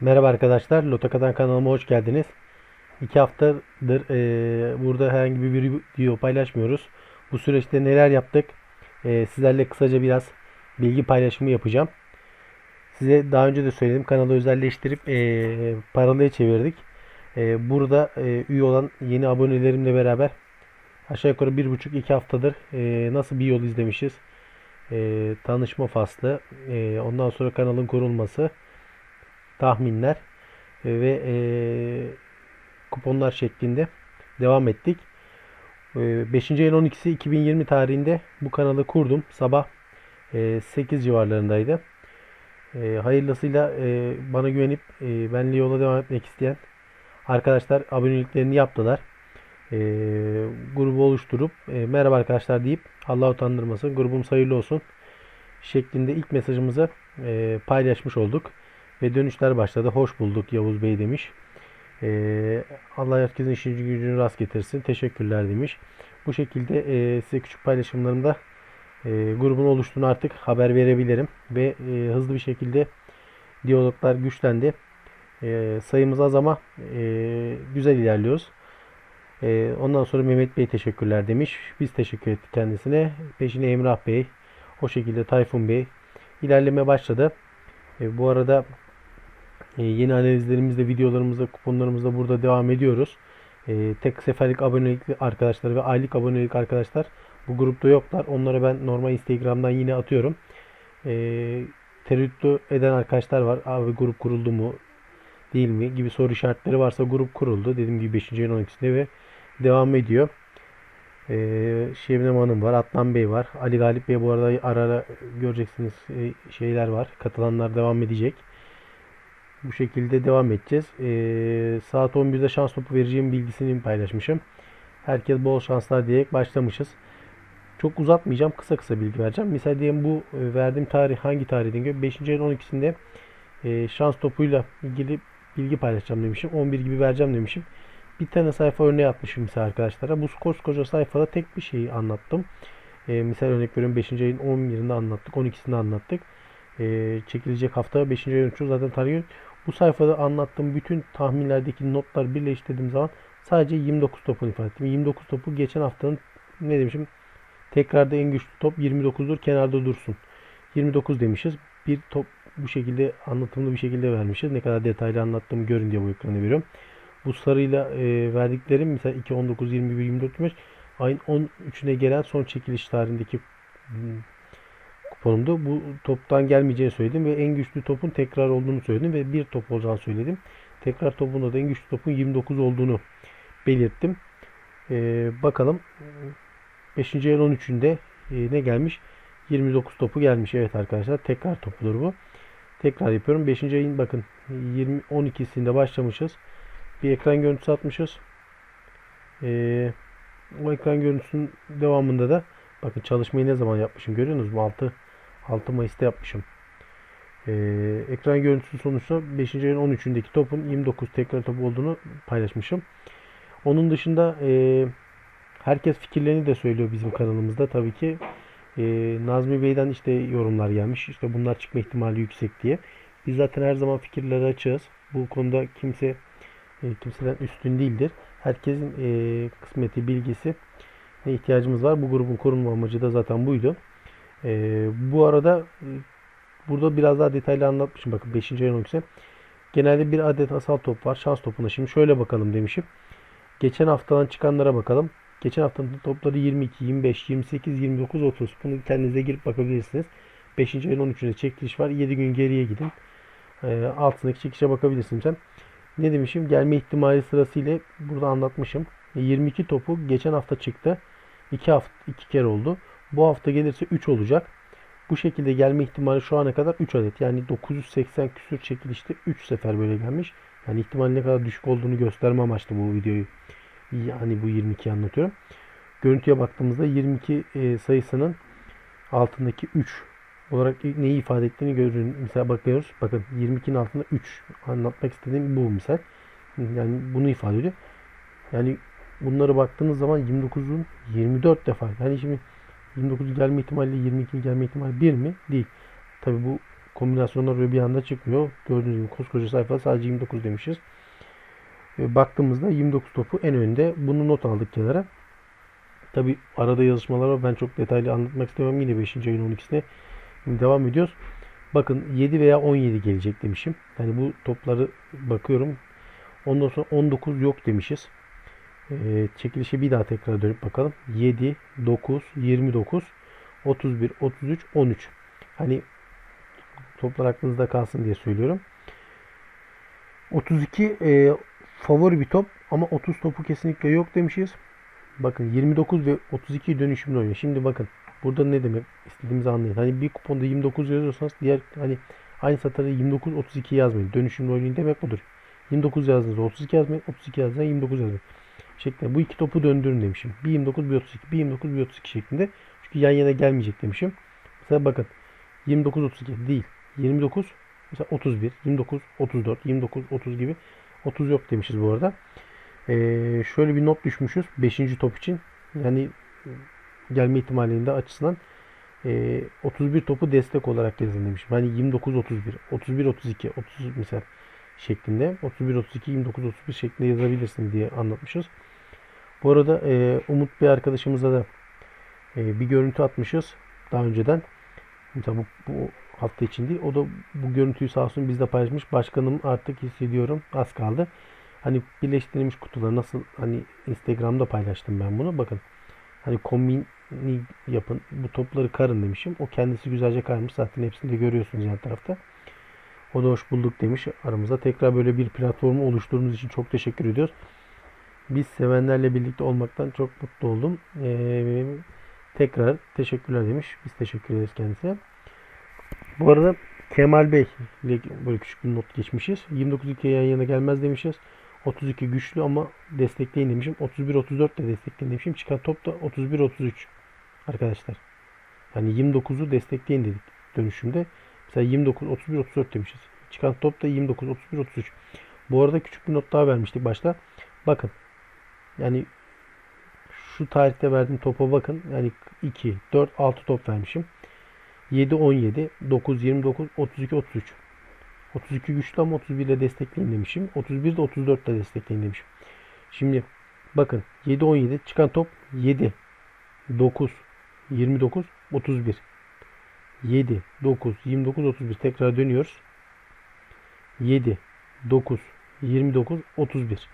Merhaba arkadaşlar, Lotoka'dan kanalıma hoş geldiniz. İki haftadır eee, burada herhangi bir video paylaşmıyoruz. Bu süreçte neler yaptık? Eee, sizlerle kısaca biraz bilgi paylaşımı yapacağım. Size daha önce de söyledim, kanalı özelleştirip eee paralıya çevirdik. Eee, burada eee, üye olan yeni abonelerimle beraber aşağı yukarı bir buçuk iki haftadır eee, nasıl bir yol izlemişiz? Eee, tanışma faslı, eee, ondan sonra kanalın kurulması tahminler e, ve e, kuponlar şeklinde devam ettik. E, 5. ayın 12'si 2020 tarihinde bu kanalı kurdum. Sabah e, 8 civarlarındaydı. E, hayırlısıyla e, bana güvenip e, benimle yola devam etmek isteyen arkadaşlar aboneliklerini yaptılar. E, grubu oluşturup e, merhaba arkadaşlar deyip Allah utandırmasın grubum hayırlı olsun şeklinde ilk mesajımızı e, paylaşmış olduk. Ve dönüşler başladı. Hoş bulduk Yavuz Bey demiş. Ee, Allah herkesin işini gücünü rast getirsin. Teşekkürler demiş. Bu şekilde e, size küçük paylaşımlarımda e, grubun oluştuğunu artık haber verebilirim. Ve e, hızlı bir şekilde diyaloglar güçlendi. E, sayımız az ama e, güzel ilerliyoruz. E, ondan sonra Mehmet Bey teşekkürler demiş. Biz teşekkür ettik kendisine. Peşine Emrah Bey. O şekilde Tayfun Bey. ilerleme başladı. E, bu arada e, yeni analizlerimizde, videolarımızda, kuponlarımızda burada devam ediyoruz. E, tek seferlik abonelikli arkadaşlar ve aylık abonelik arkadaşlar bu grupta yoklar. Onları ben normal Instagram'dan yine atıyorum. E, tereddüt eden arkadaşlar var. Abi grup kuruldu mu? Değil mi? Gibi soru işaretleri varsa grup kuruldu. Dediğim gibi 5. ayın 12'sinde ve devam ediyor. Ee, Şebnem Hanım var, Adnan Bey var. Ali Galip Bey bu arada ara ara göreceksiniz e, şeyler var. Katılanlar devam edecek. Bu şekilde devam edeceğiz. Ee, saat 11'de şans topu vereceğim bilgisini paylaşmışım. Herkes bol şanslar diyerek başlamışız. Çok uzatmayacağım. Kısa kısa bilgi vereceğim. Mesela diyelim bu e, verdiğim tarih hangi tarihten göre? 5. ayın 12'sinde e, şans topuyla ilgili bilgi paylaşacağım demişim. 11 gibi vereceğim demişim. Bir tane sayfa örneği atmışım mesela arkadaşlara. Bu koskoca sayfada tek bir şeyi anlattım. E, misal örnek veriyorum 5. ayın 11'inde anlattık. 12'sinde anlattık. E, çekilecek hafta 5. ayın 3'ü zaten tarih bu sayfada anlattığım bütün tahminlerdeki notlar birleştirdiğim zaman sadece 29 topun ifade ettim. 29 topu geçen haftanın ne demişim? Tekrarda en güçlü top 29'dur kenarda dursun. 29 demişiz. Bir top bu şekilde anlatımlı bir şekilde vermişiz. Ne kadar detaylı anlattığımı görün diye bu ekranı veriyorum. Bu sarıyla e, verdiklerim mesela 2, 19, 21, 24, 25 ayın 13'üne gelen son çekiliş tarihindeki kuponumdu. Bu toptan gelmeyeceğini söyledim ve en güçlü topun tekrar olduğunu söyledim ve bir top olacağını söyledim. Tekrar topunda da en güçlü topun 29 olduğunu belirttim. Ee, bakalım 5. ayın 13'ünde e, ne gelmiş? 29 topu gelmiş. Evet arkadaşlar tekrar topudur bu. Tekrar yapıyorum. 5. ayın bakın 20 12'sinde başlamışız. Bir ekran görüntüsü atmışız. Ee, o ekran görüntüsünün devamında da bakın çalışmayı ne zaman yapmışım görüyorsunuz mu? 6 6 Mayıs'ta yapmışım. Ee, ekran görüntüsü sonuçta 5. ayın 13'ündeki topun 29 tekrar top olduğunu paylaşmışım. Onun dışında e, herkes fikirlerini de söylüyor bizim kanalımızda tabii ki. E, Nazmi Bey'den işte yorumlar gelmiş. İşte bunlar çıkma ihtimali yüksek diye. Biz zaten her zaman fikirleri açığız. Bu konuda kimse e, kimseden üstün değildir. Herkesin e, kısmeti, bilgisi ne ihtiyacımız var. Bu grubun korunma amacı da zaten buydu. E, bu arada e, burada biraz daha detaylı anlatmışım. Bakın 5. ayın 12'si. Genelde bir adet asal top var. Şans topuna şimdi şöyle bakalım demişim. Geçen haftadan çıkanlara bakalım. Geçen haftanın topları 22, 25, 28, 29, 30. Bunu kendinize girip bakabilirsiniz. 5. ayın 13'ünde çekiliş var. 7 gün geriye gidin. E, altındaki çekişe bakabilirsiniz. Sen. Ne demişim? Gelme ihtimali sırasıyla burada anlatmışım. 22 topu geçen hafta çıktı. 2 hafta 2 kere oldu. Bu hafta gelirse 3 olacak. Bu şekilde gelme ihtimali şu ana kadar 3 adet. Yani 980 küsür çekilişte 3 sefer böyle gelmiş. Yani ihtimal ne kadar düşük olduğunu gösterme amaçlı bu videoyu. Yani bu 22 anlatıyorum. Görüntüye baktığımızda 22 e, sayısının altındaki 3 olarak neyi ifade ettiğini görün. Mesela bakıyoruz. Bakın 22'nin altında 3 anlatmak istediğim bu misal. Yani bunu ifade ediyor. Yani bunları baktığınız zaman 29'un 24 defa. Yani şimdi 29 gelme ihtimali 22 gelme ihtimali 1 mi? Değil. Tabi bu kombinasyonlar böyle bir anda çıkmıyor. Gördüğünüz gibi koskoca sayfa sadece 29 demişiz. E, baktığımızda 29 topu en önde. Bunu not aldık kenara. Tabi arada yazışmalar var. Ben çok detaylı anlatmak istemem. Yine 5. ayın 12'sine devam ediyoruz. Bakın 7 veya 17 gelecek demişim. Yani bu topları bakıyorum. Ondan sonra 19 yok demişiz. Ee, çekilişe bir daha tekrar dönüp bakalım. 7, 9, 29, 31, 33, 13. Hani toplar aklınızda kalsın diye söylüyorum. 32 e, favori bir top ama 30 topu kesinlikle yok demişiz. Bakın 29 ve 32 dönüşümlü oynuyor. Şimdi bakın burada ne demek istediğimizi anlayın. Hani bir kuponda 29 yazıyorsanız diğer hani aynı satırda 29 32 yazmayın. Dönüşümlü oynayın demek budur. 29 yazdığınızda 32 yazmayın. 32 yazdığınızda 29 yazmayın. Şeklinde. Bu iki topu döndürün demişim. Bir 29 bir 32. Bir 29 bir 32 şeklinde. Çünkü yan yana gelmeyecek demişim. Mesela bakın 29 32 değil. 29 mesela 31, 29, 34, 29, 30 gibi. 30 yok demişiz bu arada. Ee, şöyle bir not düşmüşüz 5. top için. Yani gelme ihtimalinde açısından e, 31 topu destek olarak yazın demişim. Hani 29 31, 31 32, 30 mesela şeklinde 31 32 29 31 şeklinde yazabilirsin diye anlatmışız. Bu arada e, Umut bir arkadaşımıza da e, bir görüntü atmışız daha önceden. Mesela bu, bu hafta için değil. O da bu görüntüyü sağ olsun bizde paylaşmış. Başkanım artık hissediyorum. Az kaldı. Hani birleştirilmiş kutular nasıl hani Instagram'da paylaştım ben bunu. Bakın hani kombini yapın. Bu topları karın demişim. O kendisi güzelce karmış. Zaten hepsini de görüyorsunuz yan tarafta. O da hoş bulduk demiş aramızda. Tekrar böyle bir platformu oluşturduğunuz için çok teşekkür ediyoruz. Biz sevenlerle birlikte olmaktan çok mutlu oldum. Ee, tekrar teşekkürler demiş. Biz teşekkür ederiz kendisine. Bu arada Kemal Bey ile böyle küçük bir not geçmişiz. 29 2 yan yana gelmez demişiz. 32 güçlü ama destekleyin demişim. 31-34 de destekleyin demişim. Çıkan top da 31-33 arkadaşlar. Yani 29'u destekleyin dedik dönüşümde. Mesela 29 31 34 demişiz. Çıkan top da 29 31 33. Bu arada küçük bir not daha vermiştik başta. Bakın. Yani şu tarihte verdiğim topa bakın. Yani 2 4 6 top vermişim. 7 17 9 29 32 33. 32 güçlü ama 31 ile destekleyin demişim. 31 de 34 ile destekleyin demişim. Şimdi bakın 7 17 çıkan top 7 9 29 31 7 9 29 31 tekrar dönüyoruz. 7 9 29 31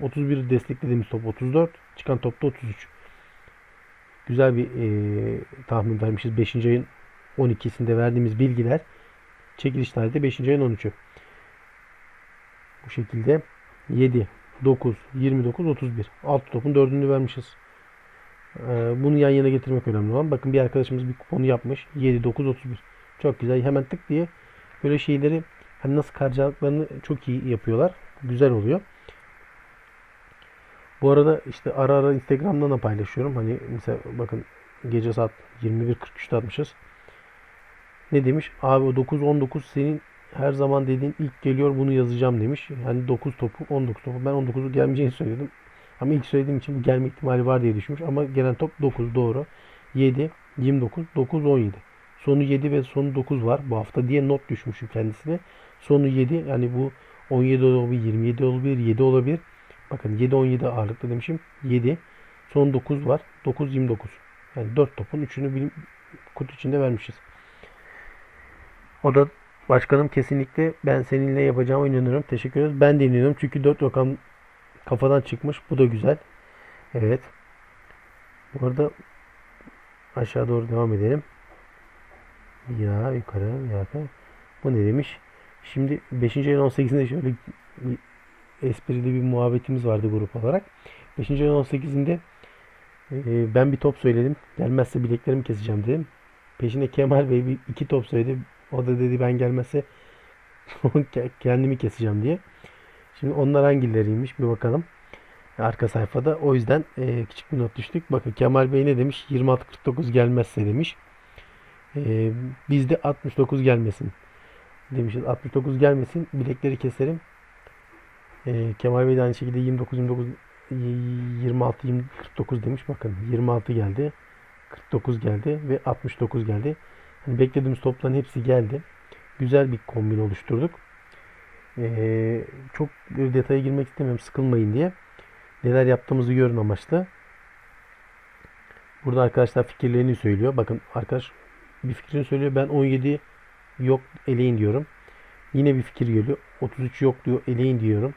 31 desteklediğimiz top 34 çıkan top da 33 güzel bir e, tahmin vermişiz 5. ayın 12'sinde verdiğimiz bilgiler çekiliş tarihi de 5. ayın 13'ü bu şekilde 7 9 29 31 alt topun 4'ünü vermişiz ee, bunu yan yana getirmek önemli olan. Bakın bir arkadaşımız bir kuponu yapmış. 7, 9, 31. Çok güzel. Hemen tık diye böyle şeyleri hani nasıl karşılıklarını çok iyi yapıyorlar. Güzel oluyor. Bu arada işte ara ara Instagram'dan da paylaşıyorum. Hani mesela bakın gece saat 21.43'te atmışız. Ne demiş? Abi o 9-19 senin her zaman dediğin ilk geliyor bunu yazacağım demiş. Yani 9 topu 19 topu. Ben 19'u gelmeyeceğini söyledim. Ama ilk söylediğim için gelme ihtimali var diye düşünmüş. Ama gelen top 9 doğru. 7, 29, 9, 17. Sonu 7 ve sonu 9 var bu hafta diye not düşmüşüm kendisine. Sonu 7 yani bu 17 olabilir, 27 olabilir, 7 olabilir. Bakın 7, 17 ağırlıklı demişim. 7. Son 9 var. 9, 29. Yani 4 topun 3'ünü bilim, kutu içinde vermişiz. O da başkanım kesinlikle ben seninle yapacağıma inanıyorum. Teşekkür ederiz. Ben de inanıyorum. Çünkü 4 rakam kafadan çıkmış. Bu da güzel. Evet. Bu arada aşağı doğru devam edelim. Ya yukarı ya yukarı. Bu ne demiş? Şimdi 5. ayın 18'inde şöyle bir esprili bir muhabbetimiz vardı grup olarak. 5. ayın 18'inde e, ben bir top söyledim. Gelmezse bileklerimi keseceğim dedim. Peşine Kemal Bey bir iki top söyledi. O da dedi ben gelmezse kendimi keseceğim diye. Şimdi onlar hangileriymiş bir bakalım. Arka sayfada. O yüzden e, küçük bir not düştük. Bakın Kemal Bey ne demiş? 26-49 gelmezse demiş. E, bizde 69 gelmesin. Demişiz 69 gelmesin. Bilekleri keserim. E, Kemal Bey de aynı şekilde 29 29 26 20, 49 demiş. Bakın 26 geldi. 49 geldi ve 69 geldi. Hani beklediğimiz topların hepsi geldi. güzel bir kombin oluşturduk. Ee, çok detaya girmek istemiyorum sıkılmayın diye. Neler yaptığımızı görün amaçlı. Burada arkadaşlar fikirlerini söylüyor. Bakın arkadaş bir fikrini söylüyor. Ben 17 yok eleyin diyorum. Yine bir fikir geliyor. 33 yok diyor eleyin diyorum.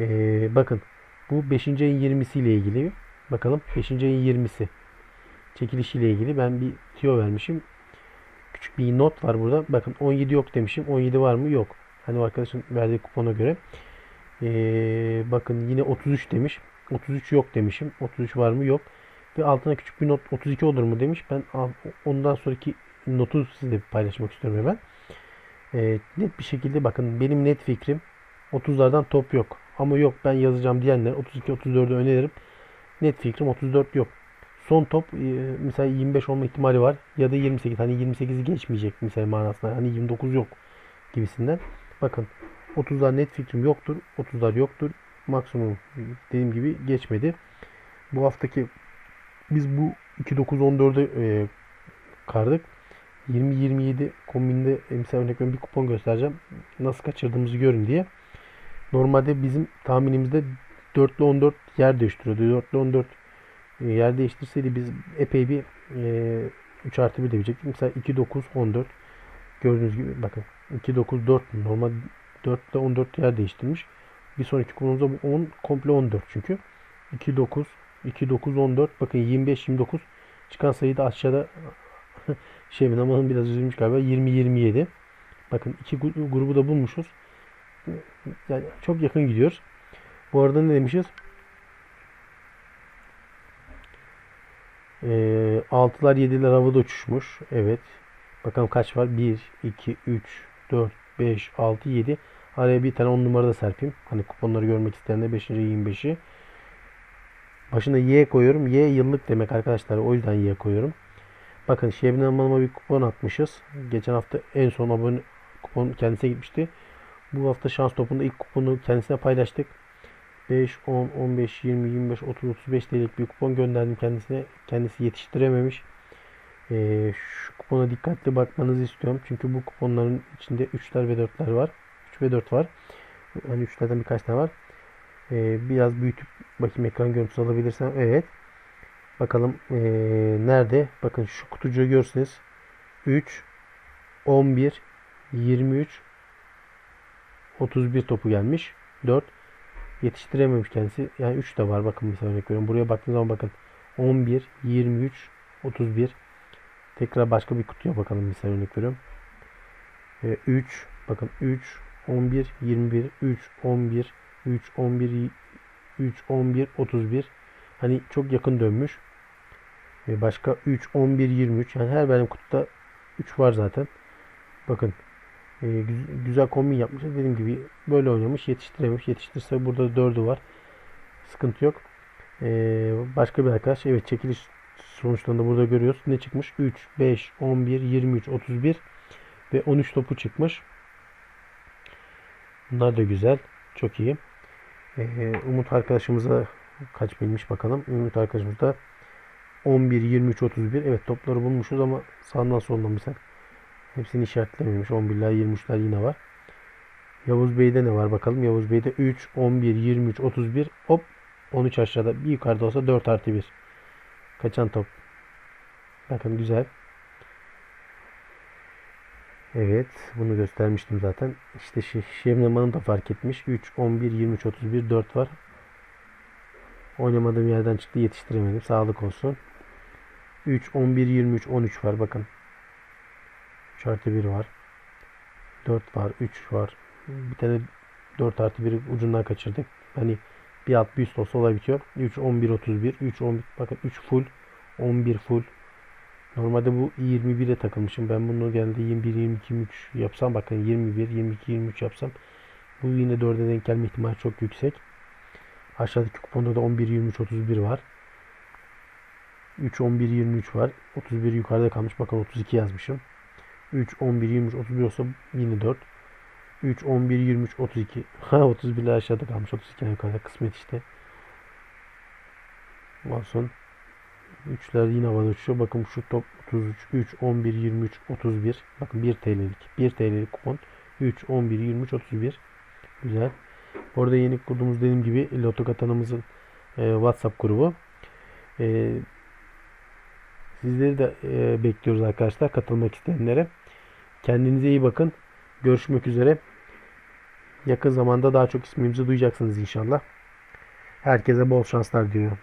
Ee, bakın bu 5. ayın 20'si ile ilgili. Bakalım 5. ayın 20'si çekilişiyle ilgili ben bir tüyo vermişim. Küçük bir not var burada. Bakın 17 yok demişim. 17 var mı? Yok. Hani arkadaşın verdiği kupona göre. Ee, bakın yine 33 demiş. 33 yok demişim. 33 var mı? Yok. Ve altına küçük bir not 32 olur mu demiş. Ben ondan sonraki notu sizinle paylaşmak istiyorum hemen. Ee, net bir şekilde bakın benim net fikrim 30'lardan top yok. Ama yok ben yazacağım diyenler 32-34'ü öneririm. Net fikrim 34 yok. Son top e, mesela 25 olma ihtimali var ya da 28. Hani 28'i geçmeyecek mesela manasında. Hani 29 yok gibisinden. Bakın 30'lar net fikrim yoktur. 30'lar yoktur. Maksimum dediğim gibi geçmedi. Bu haftaki biz bu 2-9-14'ü e, kardık. 20-27 kombinde mesela örnek bir kupon göstereceğim. Nasıl kaçırdığımızı görün diye. Normalde bizim tahminimizde 4 ile 14 yer değiştiriyordu. 4 ile 14 e, yer değiştirseydi biz epey bir e, 3 artı 1 demeyecektik. Mesela 2, 9, 14 gördüğünüz gibi bakın 2, 9, 4 normal 4 ile 14 yer değiştirmiş. Bir sonraki konumuzda bu 10 komple 14 çünkü. 2, 9, 2, 9, 14 bakın 25, 29 çıkan sayı da aşağıda Şevin Aman'ın biraz üzülmüş galiba 20, 27 bakın iki gru- grubu da bulmuşuz. Yani çok yakın gidiyoruz. Bu arada ne demişiz? Ee, 6'lar 7'ler havada uçuşmuş. Evet. Bakalım kaç var? 1, 2, 3, 4, 5, 6, 7. Araya bir tane 10 numara da serpeyim. Hani kuponları görmek isteyenler 5. 25'i. Başına Y koyuyorum. Y yıllık demek arkadaşlar. O yüzden Y koyuyorum. Bakın Şebnem Hanım'a bir kupon atmışız. Geçen hafta en son abone kupon kendisine gitmişti. Bu hafta şans topunda ilk kuponu kendisine paylaştık. 5, 10, 15, 20, 25, 30, 35 TL'lik bir kupon gönderdim kendisine. Kendisi yetiştirememiş. Ee, şu kupona dikkatli bakmanızı istiyorum. Çünkü bu kuponların içinde 3'ler ve 4'ler var. 3 ve 4 var. Hani 3'lerden birkaç tane var. Ee, biraz büyütüp bakayım ekran görüntüsü alabilirsem. Evet. Bakalım ee, nerede? Bakın şu kutucuğu görseniz 3, 11, 23, 31 topu gelmiş. 4 yetiştirememiş kendisi. Yani 3 de var bakın mesela örnek veriyorum. Buraya baktığınız zaman bakın 11, 23, 31. Tekrar başka bir kutuya bakalım mesela örnek veriyorum. Ee, 3 bakın 3, 11, 21, 3, 11, 3, 11, 3, 11, 31. Hani çok yakın dönmüş. Ee, başka 3, 11, 23. Yani her benim kutuda 3 var zaten. Bakın e, güz- güzel kombin yapmış. Dediğim gibi böyle oynamış. Yetiştirememiş. Yetiştirse burada 4'ü var. Sıkıntı yok. E, başka bir arkadaş. Evet çekiliş sonuçlarında burada görüyoruz. Ne çıkmış? 3, 5, 11, 23, 31 ve 13 topu çıkmış. Bunlar da güzel. Çok iyi. E, Umut arkadaşımıza kaç bilmiş bakalım. Umut arkadaşımız da 11, 23, 31. Evet topları bulmuşuz ama sağdan soldan mesela Hepsini işaretlememiş. 11'ler 23'ler yine var. Yavuz Bey'de ne var bakalım. Yavuz Bey'de 3, 11, 23, 31. Hop 13 aşağıda. Bir yukarıda olsa 4 artı 1. Kaçan top. Bakın güzel. Evet. Bunu göstermiştim zaten. İşte Şebnem Hanım da fark etmiş. 3, 11, 23, 31, 4 var. Oynamadığım yerden çıktı. Yetiştiremedim. Sağlık olsun. 3, 11, 23, 13 var. Bakın. 3 artı 1 var. 4 var. 3 var. Bir tane 4 artı 1'i ucundan kaçırdık. Hani bir alt bir üst olsa olay bitiyor. 3, 11, 31. 3, 11. Bakın 3 full. 11 full. Normalde bu 21'e takılmışım. Ben bunu genelde 21, 22, 23 yapsam bakın 21, 22, 23 yapsam bu yine 4'e denk gelme ihtimali çok yüksek. Aşağıdaki kuponda da 11, 23, 31 var. 3, 11, 23 var. 31 yukarıda kalmış. Bakın 32 yazmışım. 3, 11, 23, 31 olsa yine 4. 3, 11, 23, 32. Ha 31 aşağıda kalmış. 32 yukarıda kısmet işte. Olsun. 3'ler yine havada uçuyor. Bakın şu top 33, 3, 11, 23, 31. Bakın 1 TL'lik. 1 TL'lik kupon. 3, 11, 23, 31. Güzel. Orada yeni kurduğumuz dediğim gibi Loto Katanımızın e, WhatsApp grubu. E, sizleri de e, bekliyoruz arkadaşlar katılmak isteyenlere. Kendinize iyi bakın. Görüşmek üzere. Yakın zamanda daha çok ismimizi duyacaksınız inşallah. Herkese bol şanslar diliyorum.